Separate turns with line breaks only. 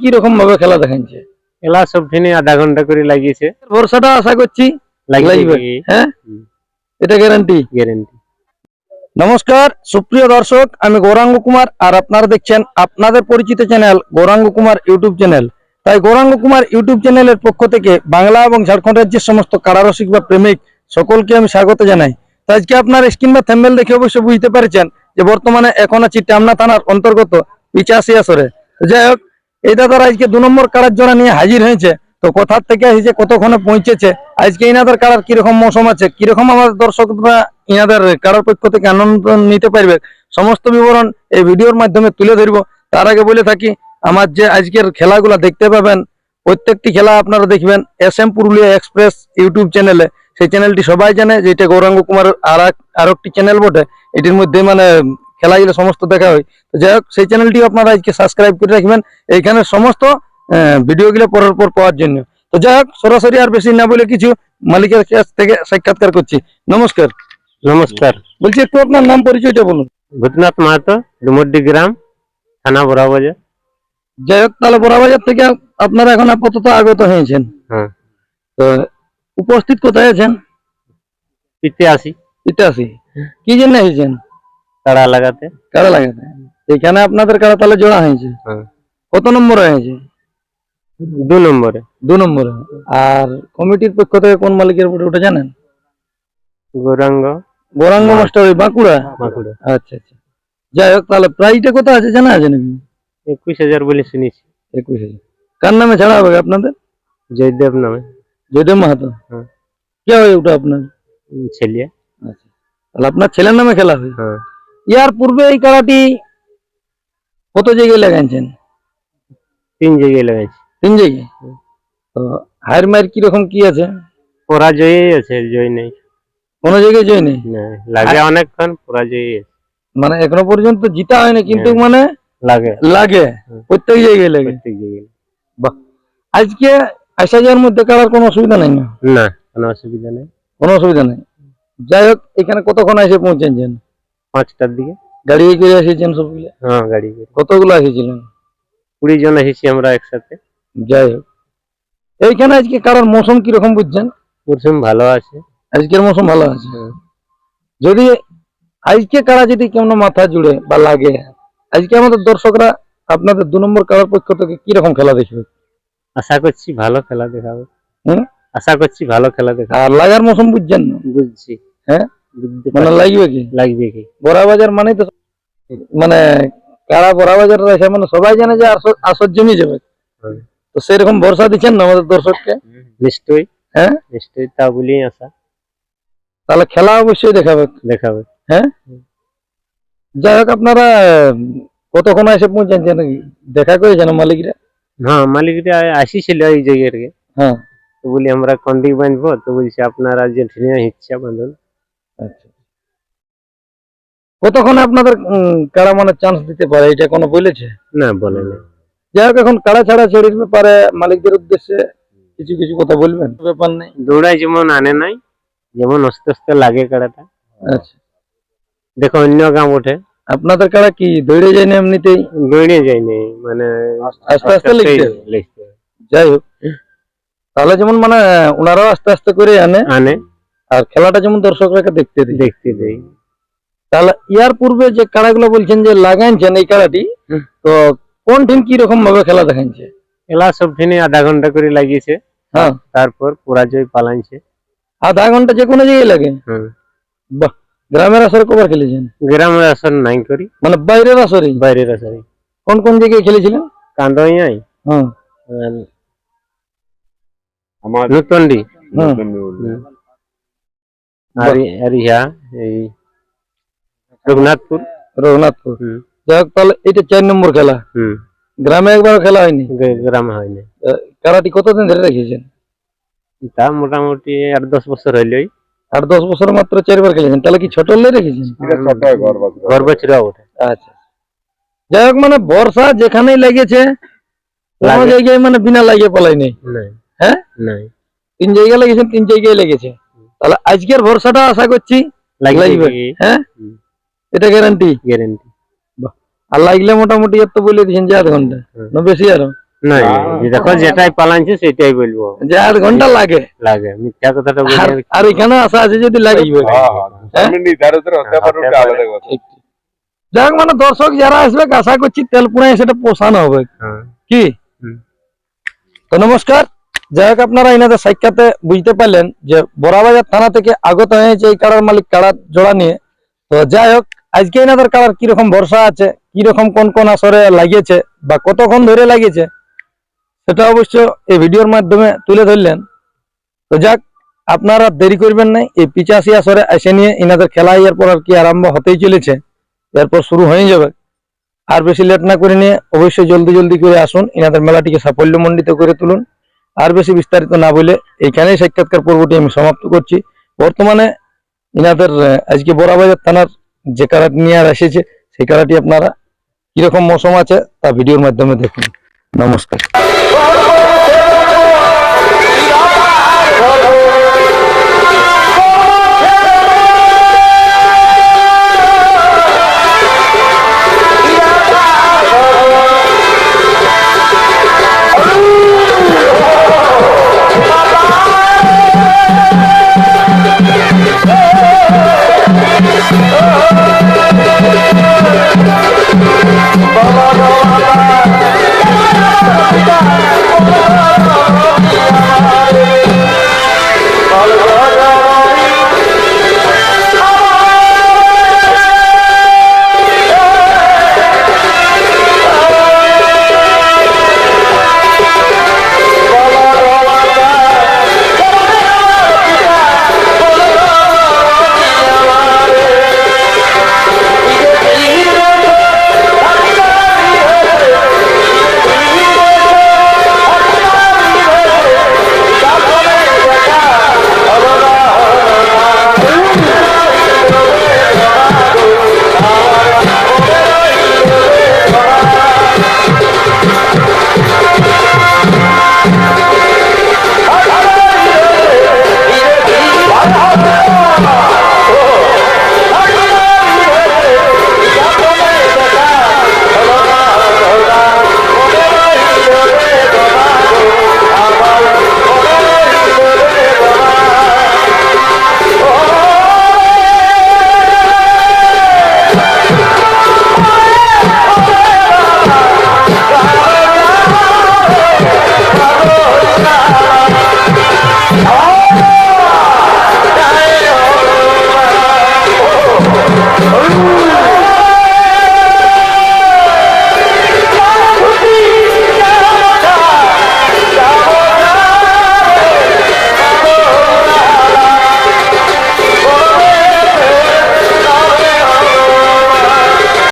কি রকম ভাবে খেলা দেখাচ্ছে
এলা সব দিনে আধা ঘণ্টা করে লাগিয়েছে।
ভরসাটা আশা করছি লাগবে। হ্যাঁ? এটা গ্যারান্টি
গ্যারেন্টি
নমস্কার সুপ্রিয় দর্শক আমি গৌরাঙ্গ কুমার আর আপনারা দেখছেন আপনাদের পরিচিত channel Gouranga Kumar YouTube channel তাই গৌরাঙ্গ কুমার ইউটিউব চ্যানেলের পক্ষ থেকে বাংলা এবং ঝাড়খণ্ড রাজ্যের সমস্ত কারারসিক বা প্রেমিক সকলকে আমি স্বাগত জানাই। তো আজকে আপনার স্ক্রিন বা থ্যাম্বেল দেখে অবশ্যই বুঝতে পারছেন যে বর্তমানে এখন আছি টামনা থানার অন্তর্গত পিচাশি আসরে যাই হোক এই দাদার আজকে দু নম্বর কারার জোড়া নিয়ে হাজির হয়েছে। তো কোথার থেকে এসেছে, কতক্ষণে পৌঁছেছে, আজকে ইনাদের কারার কীরকম মৌসুম আছে, কীরকম আমাদের দর্শকরা ইনাদের কারার পক্ষ থেকে আনন্দ নিতে পারবে, সমস্ত বিবরণ এই ভিডিওর মাধ্যমে তুলে ধরবো। তার আগে বলে থাকি, আমার যে আজকের খেলাগুলো দেখতে পাবেন, প্রত্যেকটি খেলা আপনারা দেখবেন S M Purulia express YouTube চ্যানেলে। সেই চ্যানেলটি সবাই জানে যেটা গৌরাঙ্গ কুমারের আর আর একটি চ্যানেল বটে। এটির মধ্যে মানে খেলাগুলো সমস্ত দেখা হয়। তো যাই হোক সেই চ্যানেলটি আপনারা আজকে সাবস্ক্রাইব করে রাখবেন। এইখানে সমস্ত ভিডিওগুলো পরের পর পাওয়ার জন্য। তো যাই হোক সরাসরি আর বেশি না বলে কিছু মালিকের কাছ থেকে সাক্ষাৎকার করছি। নমস্কার।
নমস্কার।
বলছি একটু আপনার নাম পরিচয়টা বলুন।
ভূতনাথ মাহাতো ডুমুরডি গ্রাম থানা বড়াবাজার।
যাই হোক তাহলে বড়াবাজার থেকে আপনারা এখন আপাতত আগত হয়েছেন।
হ্যাঁ।
তো উপস্থিত কোথায় আছেন?
পিতে আসি
ইটাসি কি জন্য এসেছেন
তাড়া লাগাতে?
কারা লাগাতে। এখানে আপনাদের কারা তাহলে জোড়া হয়েছে?
হ্যাঁ।
কত নম্বর হয়েছে?
দু নম্বরে।
দু নম্বরে। আর কমিটির পক্ষ থেকে কোন মালিকের উপরে ওটা জানেন?
গৌরাঙ্গ।
গৌরাঙ্গ। মাস্টার ওই বাঁকুড়া?
বাঁকুড়া।
আচ্ছা আচ্ছা। যাই হোক তাহলে প্রাইসটা কত আছে জানা আছে নাকি?
একুশ হাজার বলে শুনেছি।
একুশ হাজার। কার নামে ছাড়া হবে আপনাদের?
জয়দেব নামে।
জয়দেব মাহাতো?
হ্যাঁ।
কে হয় ওটা আপনার?
ছেলে।
আচ্ছা। তাহলে আপনার ছেলের নামে খেলা হয়?
হ্যাঁ।
ইয়ার পূর্বে এই খেলাটি কত জায়গায় লাগাইছেন?
তিন জায়গায় লাগাইছি।
তিন জায়গায়? তো হায়ের মায়ের কীরকম কি আছে?
পরাজয়ই আছে জয় নেই।
কোনো জায়গায় জয় নেই?
লাগে অনেকক্ষণ পরাজয়ই আছে।
মানে এখনও পর্যন্ত জিতা হয়নি কিন্তু
হ্যাঁ।
মানে
লাগে।
লাগে। প্রত্যেক জায়গায় লাগে।
প্রত্যেক জায়গায়।
আজকে আসা যাওয়ার মধ্যে কারার কোনো অসুবিধা নেই না?
না কোনো অসুবিধা নেই।
কোনো অসুবিধা নেই। যাই হোক এখানে কতক্ষণ এসে পৌঁছেছেন?
পাঁচটার দিকে।
গাড়ি করে এসেছেন সবগুলো?
হ্যাঁ গাড়ি করে।
কতগুলো এসেছিলেন?
কুড়ি জন এসেছি আমরা একসাথে।
যাই হোক। এইখানে আজকে কারার মৌসুম কীরকম বুঝছেন?
মরশুম ভালো আছে।
আজকের মৌসুম ভালো আছে। যদি আজকে কারা যদি কেমন মাথা জুড়ে বা লাগে আজকে আমাদের দর্শকরা আপনাদের দু নম্বর কারার পক্ষ থেকে কীরকম খেলা দেখবে?
আশা করছি ভালো খেলা দেখাবে।
হুম?
আশা করছি ভালো খেলা দেখাবে।
আর লাগার মৌসুম বুঝছেন?
বুঝছি।
হ্যাঁ? মানে লাগবে কি?
লাগবে কি?
বড়া বাজার মানে তো মানে কারা বড়া বাজার রয়েছে মানে সবাই জানে যে আসর- জমি যাবে। তো সেরকম ভরসা দিচ্ছেন না আমাদের দর্শককে?
নিশ্চয়ই।
হ্যাঁ?
নিশ্চয়ই তা বলেই আশা
তাহলে খেলা অবশ্যই দেখাবে।
দেখাবে। হ্যাঁ?
যাই হোক আপনারা কতক্ষণ এসে পৌঁছেছেন দেখা করেছেন মালিকরা?
হ্যাঁ মালিকরা আসিছিল এই জায়গায় থেকে
হ্যাঁ।
তো বলি আমরা কন্ডি বাঁধবো তো বলছি আপনারা যে ঢিনে ইচ্ছা বাঁধুন
আচ্ছা। কতক্ষণে আপনাদের কারা মানে চান্স দিতে পারে? এটা কোনো বলেছে?
না বলে না
যাই হোক এখন কারা ছাড়া ছেড়ির ব্যাপারে মালিকদের উদ্দেশ্যে কিছু কিছু কথা বলবেন? ব্যাপার নেই।
দৌড়াই যেমন আনে নাই যেমন আস্তে আস্তে লাগে কাড়াটা।
আচ্ছা।
দেখো অন্য গাঁ ওঠে।
আপনাদের কারা কি দৌড়ে যায় না এমনিতেই?
দৌড়ে যায়নি মানে
আস্তে আস্তে। লিখতে যাই হোক। তাহলে যেমন মানে ওনারাও আস্তে আস্তে করে আনে।
আনে।
আর খেলাটা যেমন দর্শকরা দেখতে দিই
দেখতে দেই
তাহলে ইয়ার পূর্বে যে কাড়াগুলো বলছেন যে লাগাইছেন এই কাড়াটি তো কোন টিম কি রকম ভাবে খেলা দেখাইছে?
এলা সব দিনে আধা ঘণ্টা করে লাগিয়েছে।
হ্যাঁ।
তারপর পরাজয় পালাইছে।
আধা ঘণ্টা যে কোনো জায়গায় লাগে? বাহ গ্রামের আসরে কবার খেলেছেন?
গ্রামের আসর নাই করি।
মানে বাইরের আসরে
বাইরের আসরে
কোন কোন জায়গায় খেলেছিলেন?
কান্দই নাই
হ্যাঁ
আমার নতুনডি
হ্যাঁ
আর আর ইহা এই রঘুনাথপুর।
রঘুনাথপুর। যাই হোক তাহলে এটা চার নম্বর খেলা। গ্রামে একবার খেলা হয়নি?
গ্রামে
কারাটি কতদিন ধরে রেখেছেন?
তা মোটামুটি আট দশ বছর হইলই।
আট দশ বছর মাত্র চারবার খেলেছেন। তাহলে কি ছোট হলে রেখেছেন? আচ্ছা। যাই হোক মানে বর্ষা যেখানেই লেগেছে কোনো জায়গায় মানে বিনা লাগিয়ে পলাই নেই
নাই।
হ্যাঁ?
নাই।
তিন জায়গায় লেগেছেন তিন জায়গায় লেগেছে। তাহলে আজকের ভরসাটা আশা করছি
লাগবে
লাগবে। হ্যাঁ? এটা গ্যারান্টি
গ্যারেন্টি
আর লাগলে মোটামুটি এত বলে দিয়েছেন যে আধ
ঘণ্টা।
না বেশি আরও?
না দেখো যেটাই পালাইছে সেটাই বলব।
যে আট ঘণ্টা লাগে।
লাগে মিথ্যা কথাটা বলি
আর এখানে আসা আছে যদি লাগে।
হ্যাঁ? হ্যাঁ কথা।
যাক মানে দর্শক যারা আসবে আশা করছি তেল পুরাই সেটা পোষানো হবে।
হ্যাঁ।
কি? তো নমস্কার। যাই হোক আপনারা এনাদের সাক্ষাতে বুঝতে পারলেন যে বড়াবাজার থানা থেকে আগত হয়েছে এই কাড়ার মালিক কাড়া জোড়া নিয়ে। তো যাই হোক, আজকে এনাদের কাড়ার কীরকম ভরসা আছে, কীরকম কোন কোন আসরে লাগিয়েছে বা কতক্ষণ ধরে লাগিয়েছে, সেটা অবশ্য এই ভিডিওর মাধ্যমে তুলে ধরলেন। তো যাক, আপনারা দেরি করবেন না, এই পিচাশি আসরে এসে নিয়ে এনাদের খেলা এরপর আর কি আরম্ভ হতেই চলেছে এরপর শুরু হয়ে যাবে। আর বেশি লেট না করে নিয়ে অবশ্যই জলদি জলদি করে আসুন, এনাদের মেলাটিকে সাফল্যমণ্ডিত করে তুলুন। আর বেশি বিস্তারিত না বলে এইখানেই সাক্ষাৎকার পর্বটি আমি সমাপ্ত করছি। বর্তমানে এনাদের আজকে বড়াবাজার থানার যে কারাটি নিয়ে আর এসেছে, সেই কারাটি আপনারা কীরকম মৌসুম আছে তা ভিডিওর মাধ্যমে দেখুন। নমস্কার। Oh!